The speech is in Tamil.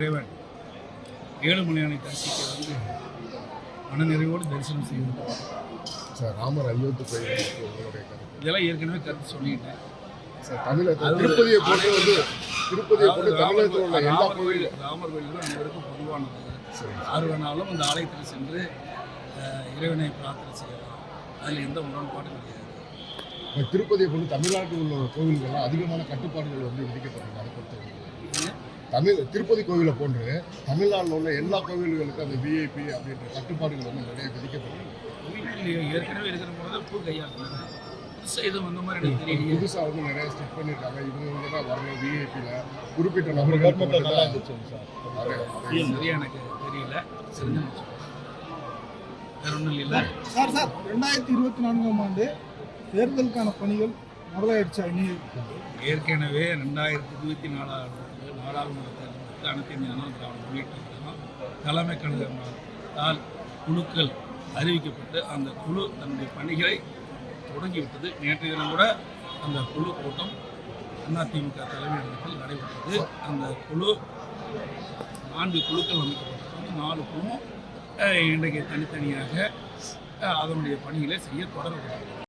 இறைவன் ஏழுமலையானை தரிசிக்க வந்து மனநிறைவோடு தரிசனம் செய்து சார் ராமர் அயோத்தி கோயில் இதெல்லாம் ஏற்கனவே கருத்து சொல்லிட்டேன். சார் அது திருப்பதியை போட்டு வந்து திருப்பதியை போட்டு தமிழகத்தில் உள்ள எல்லா ராமர் கோயில் கோயிலும் ராமர் கோயில் தான் அனைவருக்கும் பொதுவானது. சரி. யார் வேணாலும் அந்த ஆலயத்தில் சென்று இறைவனை பிரார்த்தனை செய்யலாம். அதில் எந்த முரண்பாடும் கிடையாது. திருப்பதியை போட்டு தமிழ்நாட்டில் உள்ள கோவில்கள்லாம் அதிகமான கட்டுப்பாடுகள் வந்து விதிக்கப்பட்டிருக்கு அதை பொறுத்தவரைக்கும். தமிழ் திருப்பதி கோவிலை போன்று தமிழ்நாட்டில் உள்ள எல்லா கோவில்களுக்கும் அந்த விஐபி அப்படின்ற கட்டுப்பாடுகள் வந்து நிறைய விதிக்கப்பட்டிருக்கு. கோயில் ஏற்கனவே இருக்கிற போது பூ கையாளுறது புதுசாக வந்த நிறைய ஸ்டெப் பண்ணியிருக்காங்க இவங்க இவங்க தான் வரணும் விஐபியில் குறிப்பிட்ட இது சரியா எனக்கு தெரியல. இல்லை சார் சார் ரெண்டாயிரத்தி இருபத்தி நான்காம் ஆண்டு தேர்தலுக்கான பணிகள் முதலாயிடுச்சா இனி? ஏற்கனவே ரெண்டாயிரத்தி இருபத்தி நாலாவது நாடாளுமன்ற தேர்தலுக்கு அனைத்து இந்திய அண்ணா திராவிட முன்னேற்ற தலைமை கழகத்தால் குழுக்கள் அறிவிக்கப்பட்டு அந்த குழு தன்னுடைய பணிகளை தொடங்கிவிட்டது. நேற்றைய தினம் கூட அந்த குழு கூட்டம் அதிமுக தலைமையகத்தில் நடைபெற்றது. அந்த குழு நான்கு குழுக்கள் அமைக்கப்பட்டிருக்கிறது. நாலு குழுவும் இன்றைக்கு தனித்தனியாக அதனுடைய பணிகளை செய்ய தொடர்கிறது